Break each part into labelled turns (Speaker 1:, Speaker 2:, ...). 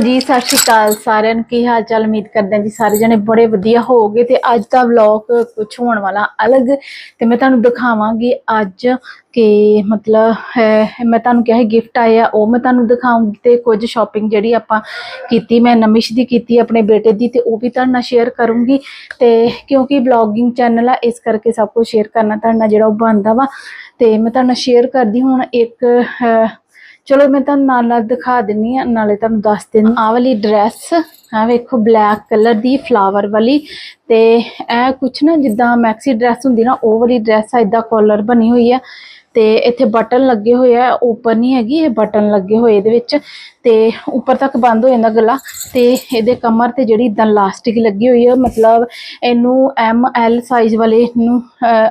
Speaker 1: ਜੀ, ਸਤਿ ਸ਼੍ਰੀ ਅਕਾਲ ਸਾਰਿਆਂ ਨੂੰ। ਕੀ ਹਾਲ ਚਾਲ? ਉਮੀਦ ਕਰਦੇ ਹਾਂ ਜੀ ਸਾਰੇ ਜਣੇ ਬੜੇ ਵਧੀਆ ਹੋਵੋਗੇ ਤੇ ਅੱਜ ਦਾ ਵਲੌਗ ਕੁਝ ਹੋਣ ਵਾਲਾ ਅਲੱਗ ਤੇ ਮੈਂ ਤੁਹਾਨੂੰ ਦਿਖਾਵਾਂਗੀ ਅੱਜ ਕਿ ਮਤਲਬ ਮੈਂ ਤੁਹਾਨੂੰ ਕਿਹਾ ਗਿਫਟ ਆਇਆ ਉਹ ਮੈਂ ਤੁਹਾਨੂੰ ਦਿਖਾਉਂਗੀ ਤੇ ਕੁਝ ਸ਼ਾਪਿੰਗ ਜਿਹੜੀ ਆਪਾਂ ਕੀਤੀ, ਮੈਂ ਨਮਿਸ਼ ਦੀ ਕੀਤੀ ਆਪਣੇ ਬੇਟੇ ਦੀ ਤੇ ਉਹ ਵੀ ਤੁਹਾਡੇ ਨਾਲ ਸ਼ੇਅਰ ਕਰੂੰਗੀ ਤੇ ਕਿਉਂਕਿ ਵਲੌਗਿੰਗ ਚੈਨਲ ਆ, ਇਸ ਕਰਕੇ ਸਭ ਕੁਝ ਸ਼ੇਅਰ ਕਰਨਾ ਤੁਹਾਡੇ ਨਾਲ ਜਿਹੜਾ ਉਹ ਬਣਦਾ ਵਾ ਤੇ ਮੈਂ ਤੁਹਾਨੂੰ ਸ਼ੇਅਰ ਕਰਦੀ ਹੁਣ ਇੱਕ ਚਲੋ ਮੈਂ ਤੁਹਾਨੂੰ ਨਾਲ ਨਾਲ ਦਿਖਾ ਦਿੰਨੀ ਆ, ਨਾਲੇ ਤੁਹਾਨੂੰ ਦੱਸ ਦਿੰਨੀ ਆਹ ਵਾਲੀ ਡਰੈਸ ਆ ਵੇਖੋ ਬਲੈਕ ਕਲਰ ਦੀ ਫਲਾਵਰ ਵਾਲੀ ਤੇ ਇਹ ਕੁਛ ਨਾ ਜਿੱਦਾਂ ਮੈਕਸੀ ਡਰੈਸ ਹੁੰਦੀ ਨਾ, ਉਹ ਵਾਲੀ ਡਰੈਸ ਆ ਇਦਾਂ ਕਾਲਰ ਬਣੀ ਹੋਈ ਆ। ਤੇ ਇੱਥੇ ਬਟਨ ਲੱਗੇ ਹੋਏ ਆ, ਉੱਪਰ ਨਹੀਂ ਹੈਗੀ, ਇਹ ਬਟਨ ਲੱਗੇ ਹੋਏ ਇਹਦੇ ਵਿੱਚ ਤੇ ਉੱਪਰ ਤੱਕ ਬੰਦ ਹੋ ਜਾਂਦਾ ਗਲਾ ਤੇ ਇਹਦੇ ਕਮਰ ਤੇ ਜਿਹੜੀ ਇਦਾਂ ਲਾਸਟਿਕ ਲੱਗੀ ਹੋਈ ਹੈ ਮਤਲਬ ਇਹਨੂੰ ਐਮ ਐਲ ਸਾਈਜ਼ ਵਾਲੇ ਨੂੰ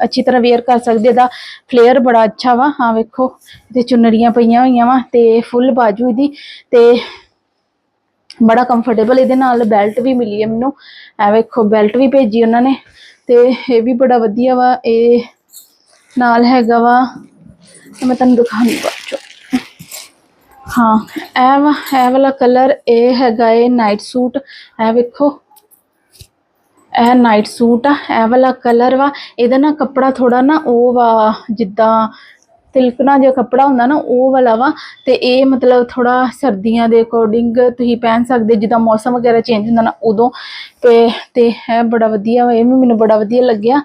Speaker 1: ਅੱਛੀ ਤਰ੍ਹਾਂ ਵੇਅਰ ਕਰ ਸਕਦੇ ਇਹਦਾ ਫਲੇਅਰ ਬੜਾ ਅੱਛਾ ਵਾ, ਹਾਂ ਵੇਖੋ ਤੇ ਚੁੰਨਰੀਆਂ ਪਈਆਂ ਹੋਈਆਂ ਵਾ ਤੇ ਫੁੱਲ ਬਾਜੂ ਇਹਦੀ ਤੇ ਬੜਾ ਕੰਫਰਟੇਬਲ ਇਹਦੇ ਨਾਲ ਬੈਲਟ ਵੀ ਮਿਲੀ ਹੈ ਮੈਨੂੰ। ਐ ਵੇਖੋ ਬੈਲਟ ਵੀ ਭੇਜੀ ਉਹਨਾਂ ਨੇ ਤੇ ਇਹ ਵੀ ਬੜਾ ਵਧੀਆ ਵਾ, ਇਹ ਨਾਲ ਹੈਗਾ ਵਾ ਤੇ ਮੈਂ ਤੁਹਾਨੂੰ ਦਿਖਾਉਂਦੀ ਬਾਅਦ ਚੋਂ। ਹਾਂ, ਇਹ ਵਾ, ਇਹ ਵਾਲਾ ਕਲਰ ਇਹ ਹੈਗਾ ਏ ਨਾਈਟ ਸੂਟ ਇਹ ਵੇਖੋ। ਇਹ ਨਾਈਟ ਸੂਟ ਆ, ਇਹ ਵਾਲਾ ਕਲਰ ਵਾ। ਇਹਦਾ ਨਾ ਕੱਪੜਾ ਥੋੜਾ ਨਾ ਉਹ ਵਾ, ਜਿੱਦਾਂ ਤਿਲਕਣਾ ਜਿਹਾ ਕੱਪੜਾ ਹੁੰਦਾ ਨਾ, ਉਹ ਵਾਲਾ ਵਾ। ਤੇ ਇਹ ਮਤਲਬ ਥੋੜਾ ਸਰਦੀਆਂ ਦੇ ਅਕੋਰਡਿੰਗ ਤੁਸੀਂ ਪਹਿਨ ਸਕਦੇ, ਜਿੱਦਾਂ ਮੌਸਮ ਵਗੈਰਾ ਚੇਂਜ ਹੁੰਦਾ ਨਾ ਉਦੋਂ। ਤੇ ਤੇ ਇਹ ਬੜਾ ਵਧੀਆ ਵਾ, ਇਹ ਵੀ ਮੈਨੂੰ ਬੜਾ ਵਧੀਆ ਲੱਗਿਆ।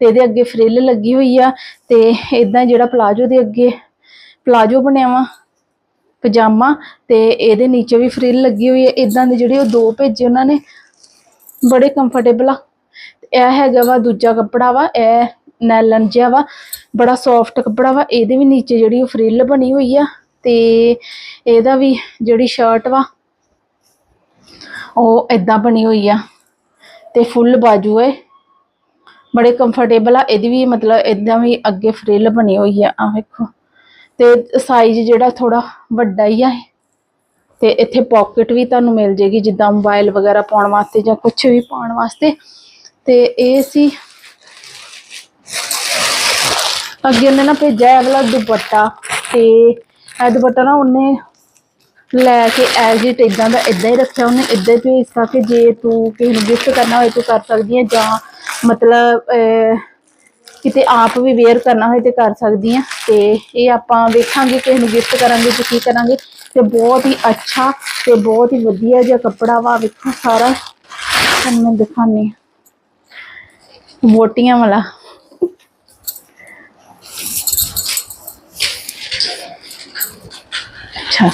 Speaker 1: ਤੇ ਇਹਦੇ ਅੱਗੇ ਫਰਿੱਲ ਲੱਗੀ ਹੋਈ ਆ ਤੇ ਇਦਾਂ ਜਿਹੜਾ ਪਲਾਜੋ ਦੇ ਅੱਗੇ ਪਲਾਜੋ ਬਣਿਆ ਵਾ, ਪਜਾਮਾ ਤੇ ਇਹਦੇ ਨੀਚੇ ਵੀ ਫਰਿੱਲ ਲੱਗੀ ਹੋਈ ਹੈ ਇਦਾਂ ਦੇ ਜਿਹੜੇ ਉਹ ਦੋ ਭੇਜੇ ਉਹਨਾਂ ਨੇ, ਬੜੇ ਕੰਫਰਟੇਬਲ ਆ। ਤੇ ਇਹ ਹੈਗਾ ਵਾ ਦੂਜਾ ਕੱਪੜਾ ਵਾ, ਇਹ ਨੈਲਨ ਜਿਹਾ ਵਾ, ਬੜਾ ਸੌਫਟ ਕੱਪੜਾ ਵਾ। ਇਹਦੇ ਵੀ ਨੀਚੇ ਜਿਹੜੀ ਉਹ ਫਰਿੱਲ ਬਣੀ ਹੋਈ ਆ ਤੇ ਇਹਦਾ ਵੀ ਜਿਹੜੀ ਸ਼ਰਟ ਵਾ, ਉਹ ਇਦਾਂ ਬਣੀ ਹੋਈ ਆ ਤੇ ਫੁੱਲ ਬਾਜੂ ਹੈ ਬੜੇ ਕੰਫਰਟੇਬਲ ਆ, ਇਹਦੀ ਵੀ ਮਤਲਬ ਇਦਾਂ ਵੀ ਅੱਗੇ ਫਰਿੱਲ ਬਣੀ ਹੋਈ ਆ ਆ ਵੇਖੋ। ਤੇ ਸਾਈਜ਼ ਜਿਹੜਾ ਥੋੜਾ ਵੱਡਾ ਹੀ ਆ ਤੇ ਇੱਥੇ ਪਾਕਟ ਵੀ ਤੁਹਾਨੂੰ ਮਿਲ ਜੇਗੀ, ਜਿੱਦਾਂ ਮੋਬਾਈਲ ਵਗੈਰਾ ਪਾਉਣ ਵਾਸਤੇ ਜਾਂ ਕੁਝ ਵੀ ਪਾਉਣ ਵਾਸਤੇ। ਤੇ ਇਹ ਸੀ, ਅੱਗੇ ਉਹਨੇ ਨਾ ਭੇਜਿਆ ਅਗਲਾ ਦੁਪੱਟਾ ਤੇ ਇਹ ਦੁਪੱਟਾ ਨਾ ਉਹਨੇ ਲੈ ਕੇ ਐਜ਼ ਇਟ ਇਦਾਂ ਦਾ ਇਦਾਂ ਹੀ ਰੱਖਿਆ, ਉਹਨੇ ਇਦਾਂ ਹੀ ਭੇਜਤਾ ਕਿ ਜੇ ਤੂੰ ਕਿਸੇ ਨੂੰ ਗਿਫਟ ਕਰਨਾ ਹੋਵੇ ਤੂੰ ਕਰ ਸਕਦੀ ਹੈ ਜਾਂ ਮਤਲਬ ਅਹ, ਕਿਤੇ ਆਪ ਵੀ ਵੇਅਰ ਕਰਨਾ ਹੋਏ ਤੇ ਕਰ ਸਕਦੀ ਆ ਤੇ ਇਹ ਆਪਾਂ ਵੇਖਾਂਗੇ ਕਿਸੇ ਨੂੰ ਗਿਫਟ ਕਰਾਂਗੇ ਤੇ ਕੀ ਕਰਾਂਗੇ। ਤੇ ਬਹੁਤ ਹੀ ਅੱਛਾ ਤੇ ਬਹੁਤ ਹੀ ਵਧੀਆ ਜਿਹਾ ਕੱਪੜਾ ਵਾ। ਵੇਖੋ ਸਾਰਾ। ਤੁਹਾਨੂੰ ਮੈਂ ਦਿਖਾਨੀ ਵੋਟੀਆਂ ਵਾਲਾ। ਅੱਛਾ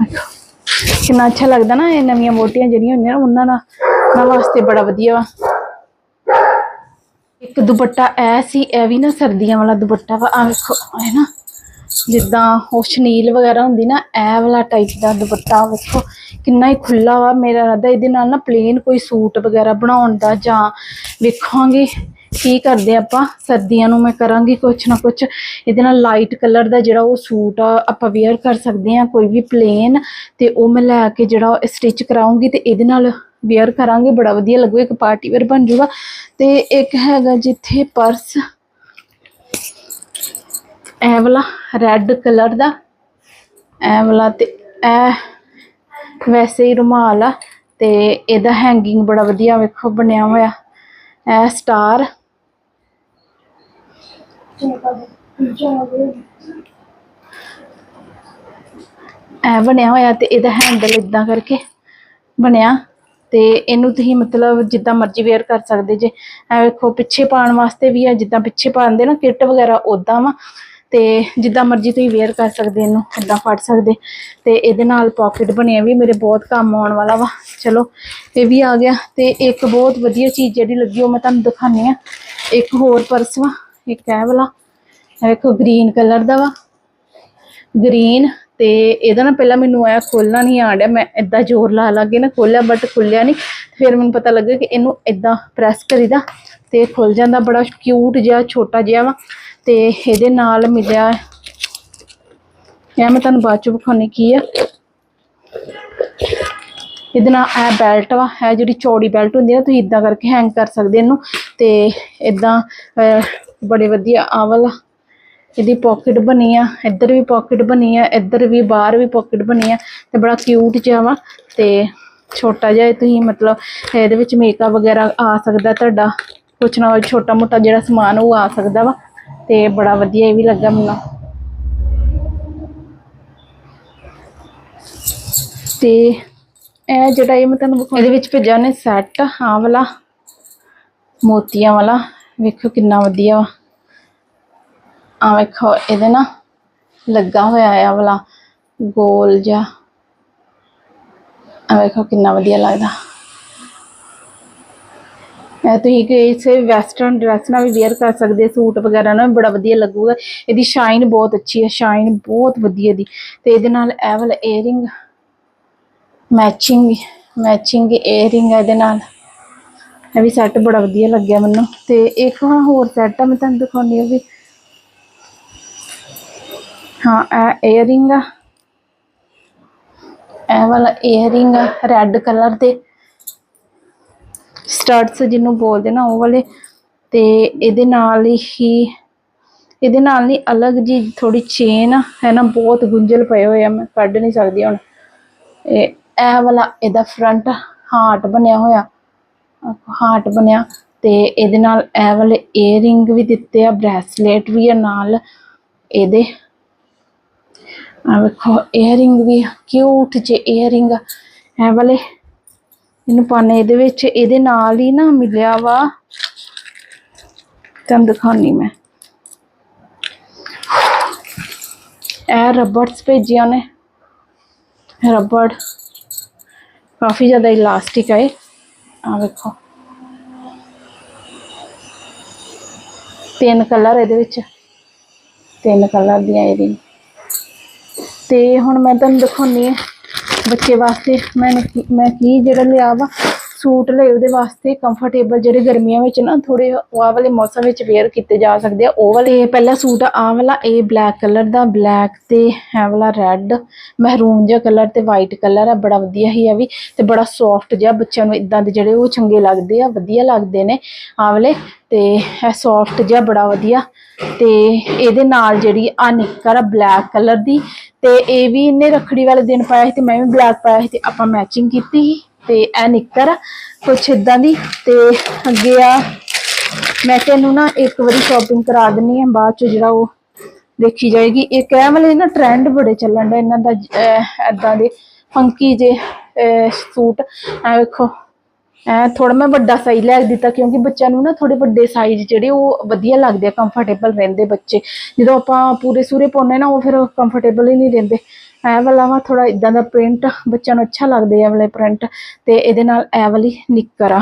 Speaker 1: ਵੇਖੋ। ਕਿੰਨਾ ਅੱਛਾ ਲੱਗਦਾ ਨਾ, ਇਹ ਨਵੀਆਂ ਮੋਟੀਆਂ ਜਿਹੜੀਆਂ ਹੁੰਦੀਆਂ ਨਾ, ਉਹਨਾਂ ਨਾਲ, ਉਹਨਾਂ ਵਾਸਤੇ ਬੜਾ ਵਧੀਆ ਵਾ। ਇੱਕ ਦੁਪੱਟਾ ਐ ਸੀ, ਇਹ ਵੀ ਨਾ ਸਰਦੀਆਂ ਵਾਲਾ ਦੁਪੱਟਾ ਵਾ। ਆ ਵੇਖੋ ਹੈ ਨਾ, ਜਿੱਦਾਂ ਉਹ ਸ਼ਨੀਲ ਵਗੈਰਾ ਹੁੰਦੀ ਨਾ, ਇਹ ਵਾਲਾ ਟਾਈਪ ਦਾ ਦੁਪੱਟਾ ਵੇਖੋ, ਕਿੰਨਾ ਹੀ ਖੁੱਲਾ ਵਾ। ਮੇਰਾ ਰਾਦਾ ਇਹਦੇ ਨਾਲ ਨਾ ਪਲੇਨ ਕੋਈ ਸੂਟ ਵਗੈਰਾ ਬਣਾਉਣ ਦਾ ਜਾਂ ਵੇਖਾਂਗੇ। ਕੀ ਕਰਦੇ ਆਪਾਂ? ਸਰਦੀਆਂ ਨੂੰ ਮੈਂ ਕਰਾਂਗੀ ਕੁਛ ਨਾ ਕੁਛ। ਇਹਦੇ ਨਾਲ ਲਾਈਟ ਕਲਰ ਦਾ ਜਿਹੜਾ ਉਹ ਸੂਟ ਆ, ਆਪਾਂ ਵੇਅਰ ਕਰ ਸਕਦੇ ਆ ਕੋਈ ਵੀ ਪਲੇਨ ਤੇ ਉਹ ਮੈਂ ਲੈ ਕੇ ਜਿਹੜਾ ਸਟਿਚ ਕਰਾਉਂਗੀ ਤੇ ਇਹਦੇ ਨਾਲ ਵੇਅਰ ਕਰਾਂਗੇ। ਬੜਾ ਵਧੀਆ ਲੱਗੂ ਇੱਕ ਪਾਰਟੀ ਵੇਅਰ ਬਣ ਜਾਊਗਾ। ਤੇ ਇੱਕ ਹੈਗਾ ਜਿੱਥੇ ਪਰਸ ਇਹ ਵਾਲਾ ਰੈੱਡ ਕਲਰ ਦਾ। ਇਹ ਵਾਲਾ ਤੇ ਇਹ ਵੈਸੇ ਹੀ ਰੁਮਾਲ ਆ ਤੇ ਇਹਦਾ ਹੈਂਗਿੰਗ ਬੜਾ ਵਧੀਆ ਵੇਖੋ ਬਣਿਆ ਹੋਇਆ। ਇਹ ਸਟਾਰ ਇਹ ਬਣਿਆ ਹੋਇਆ ਤੇ ਇਹਦਾ ਹੈਂਡਲ ਇਦਾਂ ਕਰਕੇ ਬਣਿਆ ਤੇ ਇਹਨੂੰ ਤੁਸੀਂ ਮਤਲਬ ਜਿੱਦਾਂ ਮਰਜ਼ੀ ਵੇਅਰ ਕਰ ਸਕਦੇ ਜੇ। ਐ ਵੇਖੋ, ਪਿੱਛੇ ਪਾਉਣ ਵਾਸਤੇ ਵੀ ਆ, ਜਿੱਦਾਂ ਪਿੱਛੇ ਪਾਉਂਦੇ ਨਾ ਕਿੱਟ ਵਗੈਰਾ ਉਦਾਂ ਵਾ। ਤੇ ਜਿੱਦਾਂ ਮਰਜ਼ੀ ਤੁਸੀਂ ਵੇਅਰ ਕਰ ਸਕਦੇ, ਇਹਨੂੰ ਏਦਾਂ ਫੜ ਸਕਦੇ। ਤੇ ਇਹਦੇ ਨਾਲ ਪਾਕਟ ਬਣਿਆ ਵੀ, ਮੇਰੇ ਬਹੁਤ ਕੰਮ ਆਉਣ ਵਾਲਾ ਵਾ। ਚਲੋ, ਇਹ ਵੀ ਆ ਗਿਆ। ਤੇ ਇੱਕ ਬਹੁਤ ਵਧੀਆ ਚੀਜ਼ ਜਿਹੜੀ ਲੱਗੀ, ਉਹ ਮੈਂ ਤੁਹਾਨੂੰ ਦਿਖਾਣੀ ਆ। ਇੱਕ ਹੋਰ ਪਰਸ ਵਾ, ਇੱਕ ਇਹ ਵਾਲਾ। ਵੇਖੋ ਗ੍ਰੀਨ ਕਲਰ ਦਾ ਵਾ। ਗ੍ਰੀਨ ਤੇ ਇਹਦਾ ਨਾ ਪਹਿਲਾਂ ਮੈਨੂੰ ਇਹ ਖੋਲਣਾ ਨਹੀਂ ਆ ਰਿਹਾ ਮੈਂ ਇਦਾਂ ਜ਼ੋਰ ਲਾ ਲਾ ਕੇ ਨਾ ਖੋਲਿਆ ਬਟ ਖੁੱਲਿਆ ਨਹੀਂ। ਫਿਰ ਮੈਨੂੰ ਪਤਾ ਲੱਗਾ ਕਿ ਇਹਨੂੰ ਇਦਾਂ ਪ੍ਰੈਸ ਕਰੀਦਾ ਤੇ ਇਹ ਖੁੱਲ ਜਾਂਦਾ। ਬੜਾ ਕਿਊਟ ਜਿਹਾ, ਛੋਟਾ ਜਿਹਾ ਵਾ। ਤੇ ਇਹਦੇ ਨਾਲ ਮਿਲਿਆ, ਇਹ ਮੈਂ ਤੁਹਾਨੂੰ ਬਾਅਦ ਚ ਵਿਖਾਉਣੀ ਕੀ ਆ। ਇਹਦੇ ਨਾਲ ਇਹ ਬੈਲਟ ਵਾ, ਇਹ ਜਿਹੜੀ ਚੌੜੀ ਬੈਲਟ ਹੁੰਦੀ ਆ ਨਾ, ਤੁਸੀਂ ਇਦਾਂ ਕਰਕੇ ਹੈਂਗ ਕਰ ਸਕਦੇ ਇਹਨੂੰ। ਤੇ ਇਦਾਂ ਬੜੇ ਵਧੀਆ ਆਵਲ ਵਾਲਾ ਇਹਦੀ ਪਾਕਟ ਬਣੀ ਆ, ਇੱਧਰ ਵੀ ਪਾਕਟ ਬਣੀ ਆ, ਇੱਧਰ ਵੀ, ਬਾਹਰ ਵੀ ਪਾਕਟ ਬਣੀ ਆ ਤੇ ਬੜਾ ਕਿਊਟ ਜਿਹਾ ਵਾ ਤੇ ਛੋਟਾ ਜਿਹਾ ਤੁਸੀਂ ਮਤਲਬ ਇਹਦੇ ਵਿੱਚ ਮੇਕਅਪ ਵਗੈਰਾ ਆ ਸਕਦਾ ਤੁਹਾਡਾ, ਕੁਛ ਨਾ ਕੁਛ ਛੋਟਾ ਮੋਟਾ ਜਿਹੜਾ ਸਮਾਨ ਉਹ ਆ ਸਕਦਾ ਵਾ ਤੇ ਬੜਾ ਵਧੀਆ ਇਹ ਵੀ ਲੱਗਾ ਮੈਨੂੰ। ਤੇ ਇਹ ਜਿਹੜਾ ਇਹ ਮੈਂ ਤੁਹਾਨੂੰ ਵਿਖਾਉਂ- ਇਹਦੇ ਵਿੱਚ ਭੇਜਿਆ ਨੇ ਸੈੱਟ ਹਾਂ ਵਾਲਾ, ਮੋਤੀਆਂ ਵਾਲਾ ਵੇਖੋ ਕਿੰਨਾ ਵਧੀਆ ਵਾ। ਆ ਵੇਖੋ, ਇਹਦੇ ਨਾ ਲੱਗਾ ਹੋਇਆ ਆ ਵਾਲਾ ਗੋਲ ਜਿਹਾ। ਆ ਵੇਖੋ ਕਿੰਨਾ ਵਧੀਆ ਲੱਗਦਾ। ਇਹ ਤੁਸੀਂ ਕਿਸੇ ਵੈਸਟਰਨ ਡਰੈਸ ਨਾਲ ਵੀ ਵੇਅਰ ਕਰ ਸਕਦੇ ਸੂਟ ਵਗੈਰਾ ਨਾਲ ਵੀ ਬੜਾ ਵਧੀਆ ਲੱਗੂਗਾ। ਇਹਦੀ ਸ਼ਾਈਨ ਬਹੁਤ ਅੱਛੀ ਹੈ ਸ਼ਾਈਨ ਬਹੁਤ ਵਧੀਆ ਦੀ। ਤੇ ਇਹਦੇ ਨਾਲ ਇਹ ਵਾਲਾ ਏਅਰਿੰਗ ਮੈਚਿੰਗ ਮੈਚਿੰਗ ਏਅਰਿੰਗ ਇਹਦੇ ਨਾਲ। ਇਹ ਵੀ ਸੈੱਟ ਬੜਾ ਵਧੀਆ ਲੱਗਿਆ ਮੈਨੂੰ। ਤੇ ਇੱਕ ਹੋਰ ਸੈੱਟ ਆ, ਮੈਂ ਤੁਹਾਨੂੰ ਦਿਖਾਉਣੀ ਆ ਵੀ ਹਾਂ, ਇਹ ਏਅਰਿੰਗ ਆ। ਇਹ ਵਾਲਾ ਏਅਰਿੰਗ ਆ ਰੈੱਡ ਕਲਰ ਦੇ। ਸਟਡਸ ਜਿਹਨੂੰ ਬੋਲਦੇ ਨਾ, ਉਹ ਵਾਲੇ। ਤੇ ਇਹਦੇ ਨਾਲ ਹੀ, ਇਹਦੇ ਨਾਲ ਨਹੀਂ ਅਲੱਗ ਜੀ ਥੋੜੀ ਚੇਨ ਹੈ ਨਾ, ਬਹੁਤ ਗੁੰਝਲ ਪਏ ਹੋਏ ਆ, ਮੈਂ ਕੱਢ ਨਹੀਂ ਸਕਦੀ ਹੁਣ। ਇਹ ਇਹ ਵਾਲਾ ਇਹਦਾ ਫਰੰਟ ਹਾਰਟ ਬਣਿਆ ਹੋਇਆ। ਹਾਰਟ ਬਣਿਆ। ਤੇ ਇਹਦੇ ਨਾਲ ਇਹ ਵਾਲੇ ਏਅਰਿੰਗ ਵੀ ਦਿੱਤੇ ਆ ਬ੍ਰੈਸਲੇਟ ਵੀ ਆ ਨਾਲ ਇਹਦੇ। ਆ ਵੇਖੋ ਏਅਰਿੰਗ ਵੀ ਕਿਊਟ ਜੇ ਏਅਰਿੰਗ ਇਹ ਵਾਲੇ, ਇਹਨੂੰ ਪਾਣੇ ਇਹਦੇ ਵਿੱਚ ਇਹਦੇ ਨਾਲ ਹੀ ਨਾ ਮਿਲਿਆ ਵਾ। ਤੁਹਾਨੂੰ ਦਿਖਾਉਣੀ ਮੈਂ। ਇਹ ਰਬੜਸ ਭੇਜਿਆ ਨੇ। ਰਬੜ ਕਾਫੀ ਜ਼ਿਆਦਾ ਇਲਾਸਟਿਕ ਹੈ ਆ ਵੇਖੋ। ਤਿੰਨ ਕਲਰ ਇਹਦੇ ਵਿੱਚ। ਤਿੰਨ ਕਲਰ ਦੀਆਂ ਇਹਦੀ ਤੇ ਹੁਣ ਮੈਂ ਤੁਹਾਨੂੰ ਦਿਖਾਉਣੀ ਹੈ ਬੱਚੇ ਵਾਸਤੇ ਮੈਂ ਮੈਂ ਕੀ ਜਿਹੜਾ ਲਿਆ ਵਾ। ਸੂਟ ਲਏ ਉਹਦੇ ਵਾਸਤੇ ਕੰਫਰਟੇਬਲ ਜਿਹੜੇ ਗਰਮੀਆਂ ਵਿੱਚ ਨਾ ਥੋੜੇ ਆਹ ਵਾਲੇ ਮੌਸਮ ਵਿੱਚ ਵੇਅਰ ਕੀਤੇ ਜਾ ਸਕਦੇ ਆ। ਉਹ ਵਾਲੇ ਪਹਿਲਾ ਸੂਟ ਆਹ ਵਾਲਾ ਇਹ ਬਲੈਕ ਕਲਰ ਦਾ ਬਲੈਕ ਤੇ ਇਹ ਵਾਲਾ ਰੈੱਡ ਮਹਿਰੂਨ ਜਿਹਾ ਕਲਰ ਤੇ ਵਾਈਟ ਕਲਰ ਆ, ਬੜਾ ਵਧੀਆ ਹੀ ਆ ਵੀ ਤੇ ਬੜਾ ਸੌਫਟ ਜਿਹਾ ਬੱਚਿਆਂ ਨੂੰ ਇਦਾਂ ਦੇ ਜਿਹੜੇ ਉਹ ਚੰਗੇ ਲੱਗਦੇ ਆ, ਵਧੀਆ ਲੱਗਦੇ ਨੇ ਆਹ ਵਾਲੇ ਤੇ ਇਹ ਸੌਫਟ ਜਿਹਾ ਬੜਾ ਵਧੀਆ ਤੇ ਇਹਦੇ ਨਾਲ ਜਿਹੜੀ ਆ ਨਿੱਕਰ ਆ ਬਲੈਕ ਕਲਰ ਦੀ ਤੇ ਇਹ ਵੀ ਇਹਨੇ ਰੱਖੜੀ ਵਾਲੇ ਦਿਨ ਪਾਇਆ ਸੀ ਤੇ ਮੈਂ ਵੀ ਬਲੈਕ ਪਾਇਆ ਸੀ ਤੇ ਆਪਾਂ ਮੈਚਿੰਗ ਕੀਤੀ ਸੀ। ਤੇ ਇਹ ਨਿੱਕਰ ਕੁਛ ਇਦਾਂ ਦੀ ਤੇ ਅੱਗੇ ਆ, ਮੈਂ ਤੈਨੂੰ ਨਾ ਇੱਕ ਵਾਰੀ ਸ਼ਾਪਿੰਗ ਕਰਾ ਦਿੰਨੀ ਆ, ਬਾਅਦ ਚ ਜਿਹੜਾ ਉਹ ਦੇਖੀ ਜਾਏਗੀ। ਇੱਕ ਇਹ ਵਾਲੇ ਨਾ ਟ੍ਰੈਂਡ ਬੜੇ ਚੱਲਣ ਦਾ ਇਹਨਾਂ ਦਾ ਐਦਾਂ ਦੇ ਫੰਕੀ ਜੇ ਸੂਟ। ਆ ਵੇਖੋ, ਐ ਥੋੜਾ ਮੈਂ ਵੱਡਾ ਸਾਈਜ਼ ਲੈ ਕੇ ਦਿੱਤਾ, ਕਿਉਂਕਿ ਬੱਚਿਆਂ ਨੂੰ ਨਾ ਥੋੜੇ ਵੱਡੇ ਸਾਈਜ਼ ਜਿਹੜੇ ਉਹ ਵਧੀਆ ਲੱਗਦੇ ਆ ਕੰਫਰਟੇਬਲ ਰਹਿੰਦੇ ਬੱਚੇ। ਜਦੋਂ ਆਪਾਂ ਪੂਰੇ ਸੂਰੇ ਪਾਉਂਦੇ ਨਾ, ਉਹ ਫਿਰ ਕੰਫਰਟੇਬਲ ਹੀ ਨਹੀਂ ਰਹਿੰਦੇ। ਐ ਵਾਲਾ ਵਾ ਥੋੜਾ ਇਦਾਂ ਦਾ ਪ੍ਰਿੰਟ ਬੱਚਿਆਂ ਨੂੰ ਅੱਛਾ ਲੱਗਦੇ ਆ ਵਾਲੇ ਪ੍ਰਿੰਟ ਤੇ ਇਹਦੇ ਨਾਲ ਇਹ ਵਾਲੀ ਨਿੱਕਰ ਆ।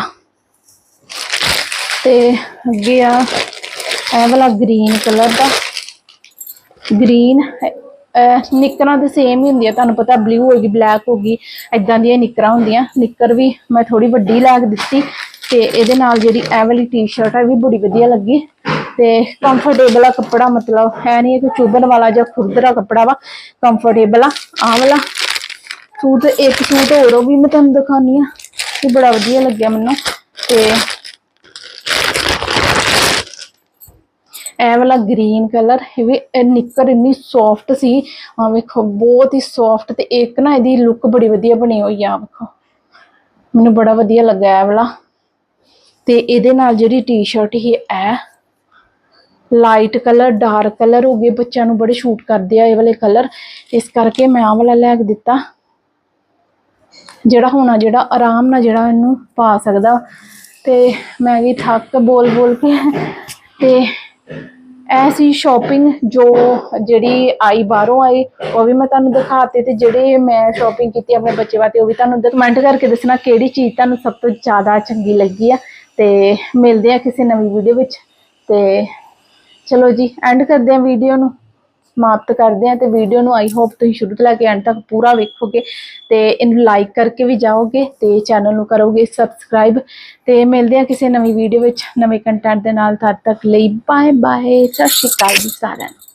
Speaker 1: ਤੇ ਅੱਗੇ ਆ ਐ ਵਾਲਾ ਗ੍ਰੀਨ ਕਲਰ ਦਾ। ਗ੍ਰੀਨ ਨਿੱਕਰਾਂ ਤੇ ਸੇਮ ਹੀ ਹੁੰਦੀਆਂ, ਤੁਹਾਨੂੰ ਪਤਾ ਬਲੂ ਹੋਗੀ ਬਲੈਕ ਹੋਗੀ ਇਦਾਂ ਦੀਆਂ ਨਿੱਕਰਾਂ ਹੁੰਦੀਆਂ। ਨਿੱਕਰ ਵੀ ਮੈਂ ਥੋੜੀ ਵੱਡੀ ਲਾ ਕੇ ਦਿੱਤੀ, ਤੇ ਇਹਦੇ ਨਾਲ ਜਿਹੜੀ ਇਹ ਵਾਲੀ ਟੀ-ਸ਼ਰਟ ਆ, ਇਹ ਵੀ ਬੜੀ ਵਧੀਆ ਲੱਗੀ। ਤੇ ਕੰਫਰਟੇਬਲ ਆ ਕੱਪੜਾ, ਮਤਲਬ ਹੈ ਨਹੀਂ ਕਿ ਚੁਭਣ ਵਾਲਾ ਜਾਂ ਖੁਰਦਰਾ ਕੱਪੜਾ ਵਾ ਕੰਫਰਟੇਬਲ ਆ, ਆਹ ਵਾਲਾ। ਸੂਟ, ਇੱਕ ਸੂਟ ਹੋਰ ਉਹ ਵੀ ਮੈਂ ਤੁਹਾਨੂੰ ਦਿਖਾਉਣੀ ਆ, ਇਹ ਬੜਾ ਵਧੀਆ ਲੱਗਿਆ ਮੈਨੂੰ, ਤੇ ਇਹ ਵਾਲਾ ਗ੍ਰੀਨ ਕਲਰ ਇਹ ਵੀ ਨਿੱਕਰ ਇੰਨੀ ਸੌਫਟ ਸੀ ਆ ਵੇਖੋ, ਬਹੁਤ ਹੀ ਸੌਫਟ ਤੇ ਇੱਕ ਨਾ ਇਹਦੀ ਲੁੱਕ ਬੜੀ ਵਧੀਆ ਬਣੀ ਹੋਈ ਆ ਵੇਖੋ। ਮੈਨੂੰ ਬੜਾ ਵਧੀਆ ਲੱਗਾ ਇਹ ਵਾਲਾ। ਤੇ ਇਹਦੇ ਨਾਲ ਜਿਹੜੀ ਟੀ-ਸ਼ਰਟ ਹੀ ਹੈ ਲਾਈਟ ਕਲਰ ਡਾਰਕ ਕਲਰ ਹੋ ਗਏ। ਬੱਚਿਆਂ ਨੂੰ ਬੜੇ ਸ਼ੂਟ ਕਰਦੇ ਆ ਇਹ ਵਾਲੇ ਕਲਰ ਇਸ ਕਰਕੇ ਮੈਂ ਆਹ ਵਾਲਾ ਲੈ ਕੇ ਦਿੱਤਾ। ਜਿਹੜਾ ਹੋਣਾ ਜਿਹੜਾ ਆਰਾਮ ਨਾਲ ਜਿਹੜਾ ਇਹਨੂੰ ਪਾ ਸਕਦਾ। ਤੇ ਮੈਂ ਵੀ ਥੱਕ ਬੋਲ ਬੋਲ ਕੇ। ਤੇ ਐਸੀ ਸ਼ਾਪਿੰਗ ਜੋ ਜਿਹੜੀ ਆਈ, ਬਾਹਰੋਂ ਆਈ, ਉਹ ਵੀ ਮੈਂ ਤੁਹਾਨੂੰ ਦਿਖਾਤੇ। ਤੇ ਜਿਹੜੇ ਮੈਂ ਸ਼ਾਪਿੰਗ ਕੀਤੀ ਆਪਣੇ ਬੱਚੇ ਵਾਸਤੇ, ਉਹ ਵੀ ਤੁਹਾਨੂੰ ਕਮੈਂਟ ਕਰਕੇ ਦੱਸਣਾ ਕਿਹੜੀ ਚੀਜ਼ ਤੁਹਾਨੂੰ ਸਭ ਤੋਂ ਜ਼ਿਆਦਾ ਚੰਗੀ ਲੱਗੀ ਆ। ਤੇ ਮਿਲਦੇ ਆ ਕਿਸੇ ਨਵੀਂ ਵੀਡੀਓ ਵਿੱਚ। ਤੇ ਚਲੋ ਜੀ ਐਂਡ ਕਰਦੇ ਆ ਵੀਡੀਓ ਨੂੰ। ਸਮਾਪਤ ਕਰਦੇ ਆ ਤੇ ਵੀਡੀਓ ਨੂੰ ਆਈ ਹੋਪ ਤੁਸੀਂ ਸ਼ੁਰੂ ਤੋਂ ਲੈ ਕੇ ਐਂਡ ਤੱਕ ਪੂਰਾ ਵੇਖੋਗੇ ਤੇ ਇਹਨੂੰ ਲਾਈਕ ਕਰਕੇ ਵੀ ਜਾਓਗੇ ਤੇ ਚੈਨਲ ਨੂੰ ਕਰੋਗੇ ਸਬਸਕ੍ਰਾਈਬ ਤੇ ਮਿਲਦੇ ਆ ਕਿਸੇ ਨਵੀਂ ਵੀਡੀਓ ਵਿੱਚ ਨਵੇਂ ਕੰਟੈਂਟ ਦੇ ਨਾਲ। ਤਦ ਤੱਕ ਲਈ ਬਾਏ ਬਾਏ ਸਤਿ ਸ਼੍ਰੀ ਅਕਾਲ ਜੀ ਸਾਰਿਆਂ ਨੂੰ।